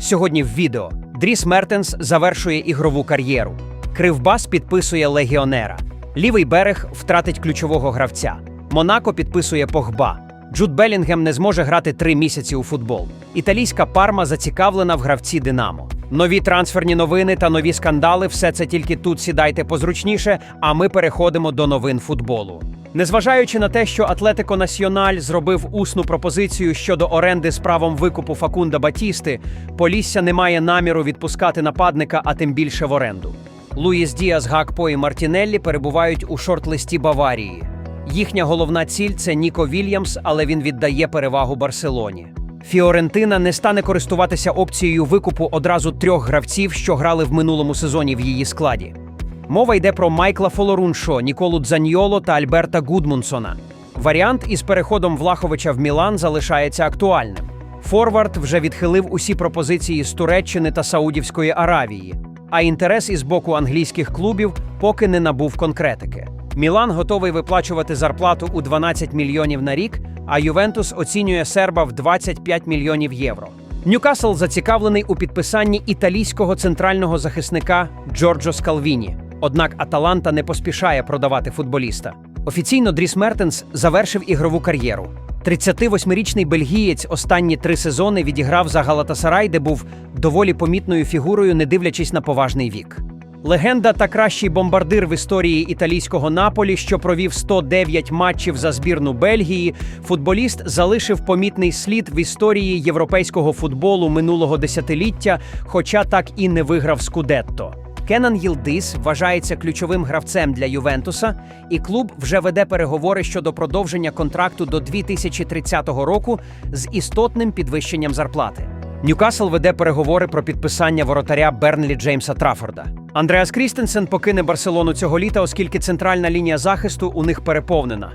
Сьогодні в відео Дріс Мертенс завершує ігрову кар'єру. Кривбас підписує легіонера. Лівий берег втратить ключового гравця. Монако підписує Погба. Джуд Белінгем не зможе грати три місяці у футбол. Італійська парма зацікавлена в гравці Динамо. Нові трансферні новини та нові скандали все це тільки тут сідайте позручніше, а ми переходимо до новин футболу. Незважаючи на те, що Атлетико Національ зробив усну пропозицію щодо оренди з правом викупу Факунда Батісти, Полісся не має наміру відпускати нападника, а тим більше в оренду. Луїс Діас, Гакпо і Мартінеллі перебувають у шорт-листі Баварії. Їхня головна ціль це Ніко Вільямс, але він віддає перевагу Барселоні. Фіорентина не стане користуватися опцією викупу одразу трьох гравців, що грали в минулому сезоні в її складі. Мова йде про Майкла Фолоруншо, Ніколу Дзаньйоло та Альберта Гудмунсона. Варіант із переходом Влаховича в Мілан залишається актуальним. Форвард вже відхилив усі пропозиції з Туреччини та Саудівської Аравії, а інтерес із боку англійських клубів поки не набув конкретики. Мілан готовий виплачувати зарплату у 12 мільйонів на рік, а Ювентус оцінює серба в 25 мільйонів євро. Ньюкасл зацікавлений у підписанні італійського центрального захисника Джорджо Скалвіні. Однак Аталанта не поспішає продавати футболіста. Офіційно Дріс Мертенс завершив ігрову кар'єру. 38-річний бельгієць останні три сезони відіграв за Галатасарай, де був доволі помітною фігурою, не дивлячись на поважний вік. Легенда та кращий бомбардир в історії італійського Наполі, що провів 109 матчів за збірну Бельгії, футболіст залишив помітний слід в історії європейського футболу минулого десятиліття, хоча так і не виграв Скудетто. Кенан Їлдис вважається ключовим гравцем для Ювентуса, і клуб вже веде переговори щодо продовження контракту до 2030 року з істотним підвищенням зарплати. Ньюкасл веде переговори про підписання воротаря Бернлі Джеймса Траффорда. Андреас Крістенсен покине Барселону цього літа, оскільки центральна лінія захисту у них переповнена.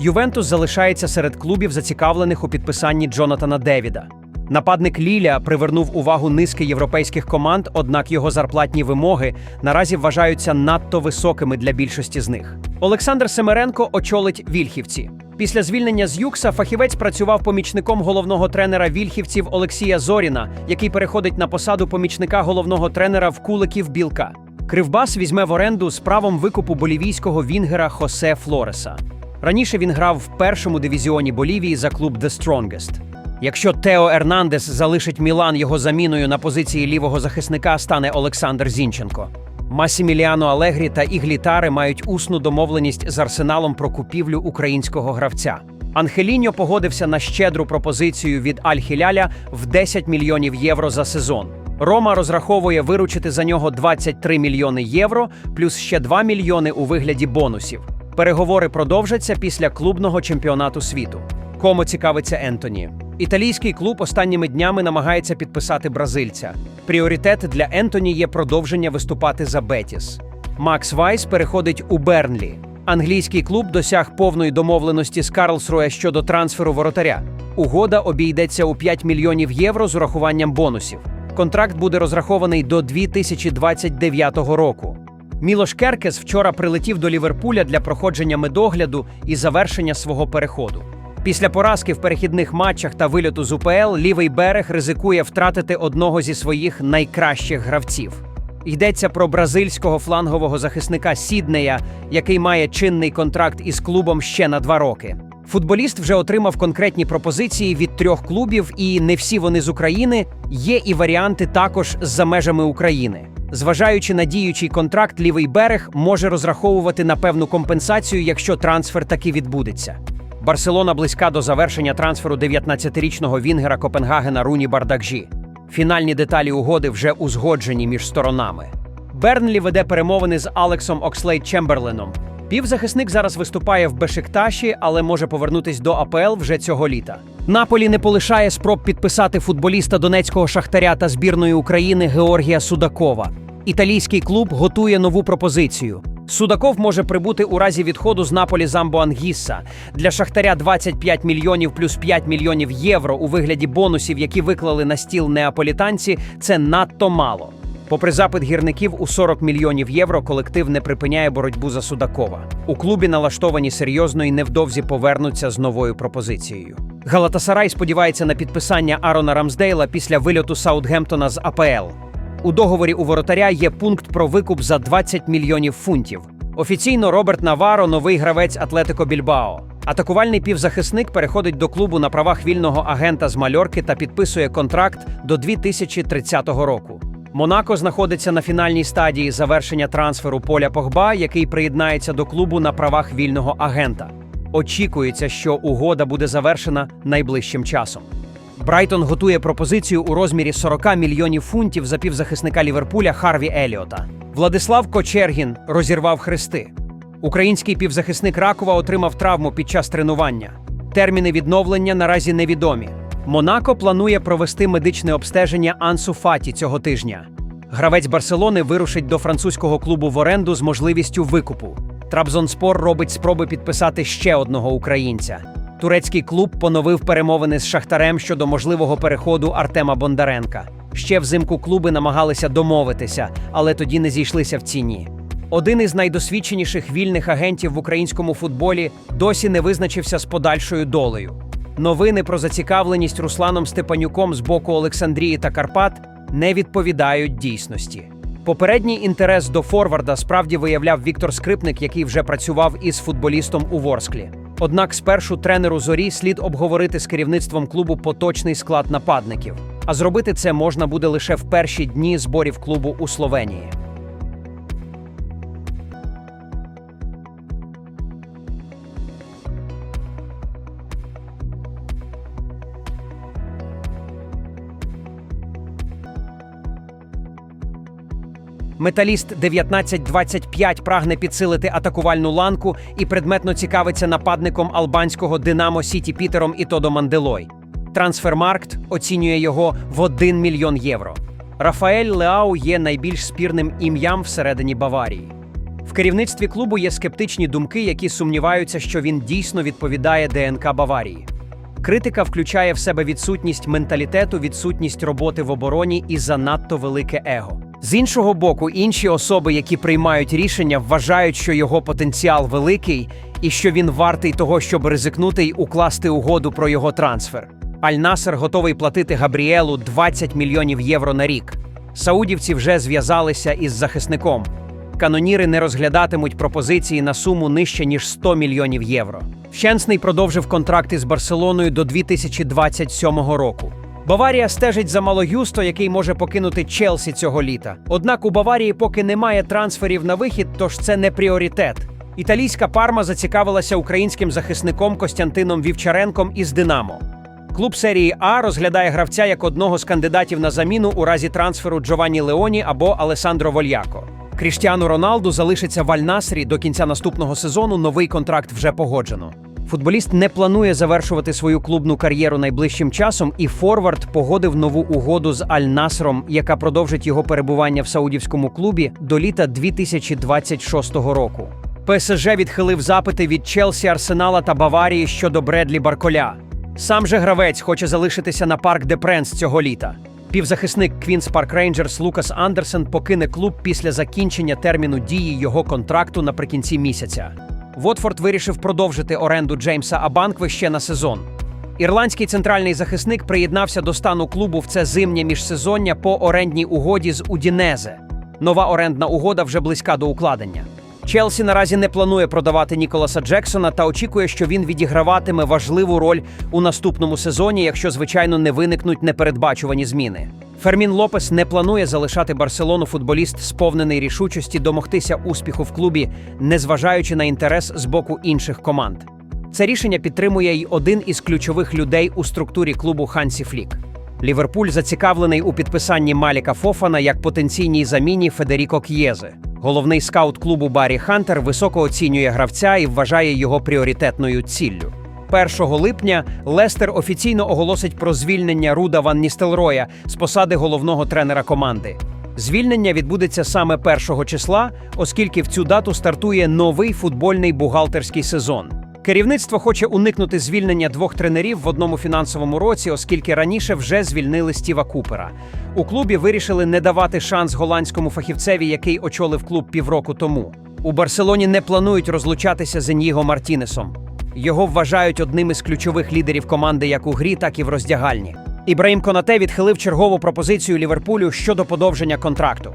Ювентус залишається серед клубів, зацікавлених у підписанні Джонатана Девіда. Нападник Ліля привернув увагу низки європейських команд, однак його зарплатні вимоги наразі вважаються надто високими для більшості з них. Олександр Семеренко очолить вільхівці. Після звільнення з Юкса фахівець працював помічником головного тренера вільхівців Олексія Зоріна, який переходить на посаду помічника головного тренера в Куликів Білка. Кривбас візьме в оренду з правом викупу болівійського вінгера Хосе Флореса. Раніше він грав в першому дивізіоні Болівії за клуб The Strongest. Якщо Тео Ернандес залишить Мілан його заміною на позиції лівого захисника, стане Олександр Зінченко. Масіміліано Алегрі та Іглітари мають усну домовленість з арсеналом про купівлю українського гравця. Анхеліньо погодився на щедру пропозицію від Аль-Хіляля в 10 мільйонів євро за сезон. Рома розраховує виручити за нього 23 мільйони євро, плюс ще 2 мільйони у вигляді бонусів. Переговори продовжаться після клубного чемпіонату світу. Кому цікавиться Ентоні? Італійський клуб останніми днями намагається підписати бразильця. Пріоритет для Ентоні є продовження виступати за Бетіс. Макс Вайс переходить у Бернлі. Англійський клуб досяг повної домовленості з Карлсруе щодо трансферу воротаря. Угода обійдеться у 5 мільйонів євро з урахуванням бонусів. Контракт буде розрахований до 2029 року. Мілош Керкес вчора прилетів до Ліверпуля для проходження медогляду і завершення свого переходу. Після поразки в перехідних матчах та вильоту з УПЛ лівий берег ризикує втратити одного зі своїх найкращих гравців. Йдеться про бразильського флангового захисника Сіднея, який має чинний контракт із клубом ще на два роки. Футболіст вже отримав конкретні пропозиції від трьох клубів, і не всі вони з України. Є і варіанти також з-за межами України. Зважаючи на діючий контракт, лівий берег може розраховувати на певну компенсацію, якщо трансфер таки відбудеться. Барселона близька до завершення трансферу 19-річного вінгера Копенгагена Руні Бардакжі. Фінальні деталі угоди вже узгоджені між сторонами. Бернлі веде перемовини з Алексом Окслейд Чемберленом. Півзахисник зараз виступає в Бешикташі, але може повернутись до АПЛ вже цього літа. Наполі не полишає спроб підписати футболіста донецького шахтаря та збірної України Георгія Судакова. Італійський клуб готує нову пропозицію. Судаков може прибути у разі відходу з Наполі Замбо Ангісса. Для Шахтаря 25 мільйонів плюс 5 мільйонів євро у вигляді бонусів, які виклали на стіл неаполітанці, це надто мало. Попри запит гірників у 40 мільйонів євро, колектив не припиняє боротьбу за Судакова. У клубі налаштовані серйозно і невдовзі повернуться з новою пропозицією. Галатасарай сподівається на підписання Арона Рамсдейла після вильоту Саутгемптона з АПЛ. У договорі у воротаря є пункт про викуп за 20 мільйонів фунтів. Офіційно Роберт Наваро новий гравець Атлетико Більбао. Атакувальний півзахисник переходить до клубу на правах вільного агента з Мальорки та підписує контракт до 2030 року. Монако знаходиться на фінальній стадії завершення трансферу Поля Погба, який приєднається до клубу на правах вільного агента. Очікується, що угода буде завершена найближчим часом. Брайтон готує пропозицію у розмірі 40 мільйонів фунтів за півзахисника Ліверпуля Харві Еліота. Владислав Кочергін розірвав хрести. Український півзахисник Ракова отримав травму під час тренування. Терміни відновлення наразі невідомі. Монако планує провести медичне обстеження Ансу Фаті цього тижня. Гравець Барселони вирушить до французького клубу в оренду з можливістю викупу. Трабзонспор робить спроби підписати ще одного українця. Турецький клуб поновив перемовини з Шахтарем щодо можливого переходу Артема Бондаренка. Ще взимку клуби намагалися домовитися, але тоді не зійшлися в ціні. Один із найдосвідченіших вільних агентів в українському футболі досі не визначився з подальшою долею. Новини про зацікавленість Русланом Степанюком з боку Олександрії та Карпат не відповідають дійсності. Попередній інтерес до Форварда справді виявляв Віктор Скрипник, який вже працював із футболістом у Ворсклі. Однак спершу тренеру зорі слід обговорити з керівництвом клубу поточний склад нападників. А зробити це можна буде лише в перші дні зборів клубу у Словенії. Металіст 1925 прагне підсилити атакувальну ланку і предметно цікавиться нападником албанського Динамо Сіті Пітером і Тодо Манделой. Трансфермаркт оцінює його в 1 мільйон євро. Рафаель Леау є найбільш спірним ім'ям всередині Баварії. В керівництві клубу є скептичні думки, які сумніваються, що він дійсно відповідає ДНК Баварії. Критика включає в себе відсутність менталітету, відсутність роботи в обороні і занадто велике его. З іншого боку, інші особи, які приймають рішення, вважають, що його потенціал великий і що він вартий того, щоб ризикнути й укласти угоду про його трансфер. Аль-Насер готовий платити Габріелу 20 мільйонів євро на рік. Саудівці вже зв'язалися із захисником. Каноніри не розглядатимуть пропозиції на суму нижче ніж 100 мільйонів євро. Щенсний продовжив контракт із Барселоною до 2027 року. Баварія стежить за Малогюсто, який може покинути Челсі цього літа. Однак у Баварії поки немає трансферів на вихід, тож це не пріоритет. Італійська парма зацікавилася українським захисником Костянтином Вівчаренком із Динамо. Клуб серії А розглядає гравця як одного з кандидатів на заміну у разі трансферу Джованні Леоні або Алесандро Вольяко. Кріштіану Роналду залишиться в Аль-Насрі до кінця наступного сезону. Новий контракт вже погоджено. Футболіст не планує завершувати свою клубну кар'єру найближчим часом, і Форвард погодив нову угоду з Аль-Насром, яка продовжить його перебування в саудівському клубі до літа 2026 року. ПСЖ відхилив запити від Челсі, Арсенала та Баварії щодо Бредлі Барколя. Сам же гравець хоче залишитися на парк де Пренс цього літа. Півзахисник Квінс Парк Рейнджерс Лукас Андерсен покине клуб після закінчення терміну дії його контракту наприкінці місяця. Вотфорд вирішив продовжити оренду Джеймса Абанкви ще на сезон. Ірландський центральний захисник приєднався до стану клубу в це зимнє міжсезоння по орендній угоді з Удінезе. Нова орендна угода вже близька до укладення. Челсі наразі не планує продавати Ніколаса Джексона та очікує, що він відіграватиме важливу роль у наступному сезоні, якщо, звичайно, не виникнуть непередбачувані зміни. Фермін Лопес не планує залишати Барселону футболіст, сповнений рішучості домогтися успіху в клубі, незважаючи на інтерес з боку інших команд. Це рішення підтримує й один із ключових людей у структурі клубу Хансі Флік. Ліверпуль зацікавлений у підписанні Маліка Фофана як потенційній заміні Федеріко К'єзе. Головний скаут клубу Барі Хантер високо оцінює гравця і вважає його пріоритетною ціллю. 1 липня Лестер офіційно оголосить про звільнення Руда Ван Ністелроя з посади головного тренера команди. Звільнення відбудеться саме 1 числа, оскільки в цю дату стартує новий футбольний бухгалтерський сезон. Керівництво хоче уникнути звільнення двох тренерів в одному фінансовому році, оскільки раніше вже звільнили Стіва Купера. У клубі вирішили не давати шанс голландському фахівцеві, який очолив клуб півроку тому. У Барселоні не планують розлучатися з Еньїго Мартінесом. Його вважають одним із ключових лідерів команди як у грі, так і в роздягальні. Ібраїм Конате відхилив чергову пропозицію Ліверпулю щодо подовження контракту.